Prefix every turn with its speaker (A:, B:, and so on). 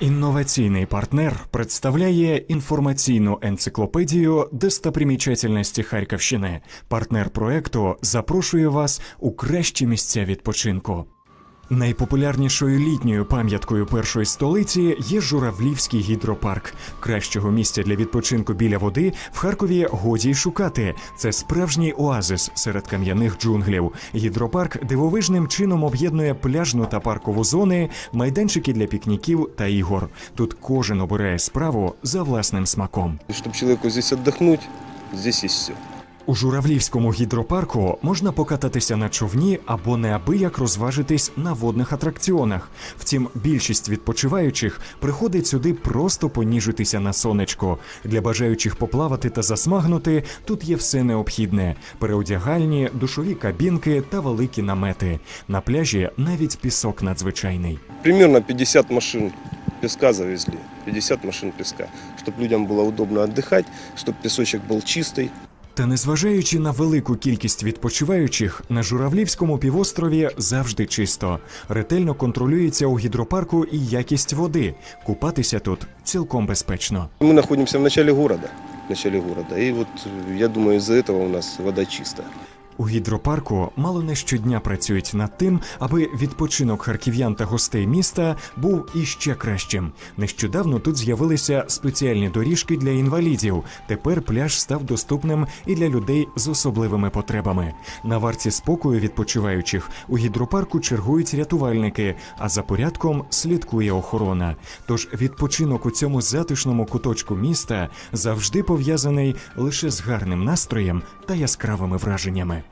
A: Інноваційний партнер представляє інформаційну енциклопедію достопримічательності Харківщини. Партнер проекту запрошує вас у кращі місця відпочинку. Найпопулярнішою літньою пам'яткою першої столиці є Журавлівський гідропарк. Кращого місця для відпочинку біля води в Харкові годі й шукати. Це справжній оазис серед кам'яних джунглів. Гідропарк дивовижним чином об'єднує пляжну та паркову зони, майданчики для пікніків та ігор. Тут кожен обирає справу за власним смаком.
B: И чтобы человеку здесь отдохнуть, здесь есть все.
A: У Журавлівському гідропарку можна покататися на човні або неабияк розважитись на водних атракціонах. Втім, більшість відпочиваючих приходить сюди просто поніжитися на сонечко. Для бажаючих поплавати та засмагнути тут є все необхідне: переодягальні, душові кабінки та великі намети. На пляжі навіть пісок надзвичайний.
B: Примерно 50 машин песка завезли. 50 машин песка. Чтобы людям было удобно отдыхать, чтобы песочек был чистый.
A: Та незважаючи на велику кількість відпочиваючих, на Журавлівському півострові завжди чисто. Ретельно контролюється у гідропарку і якість води. Купатися тут цілком безпечно.
B: Мы находимся в начале города. В начале города. И вот э, я думаю, из-за этого у нас вода чистая.
A: У гідропарку мало не щодня працюють над тим, аби відпочинок харків'ян та гостей міста був іще кращим. Нещодавно тут з'явилися спеціальні доріжки для інвалідів. Тепер пляж став доступним і для людей з особливими потребами. На варті спокою відпочиваючих у гідропарку чергують рятувальники, а за порядком слідкує охорона. Тож відпочинок у цьому затишному куточку міста завжди пов'язаний лише з гарним настроєм та яскравими враженнями.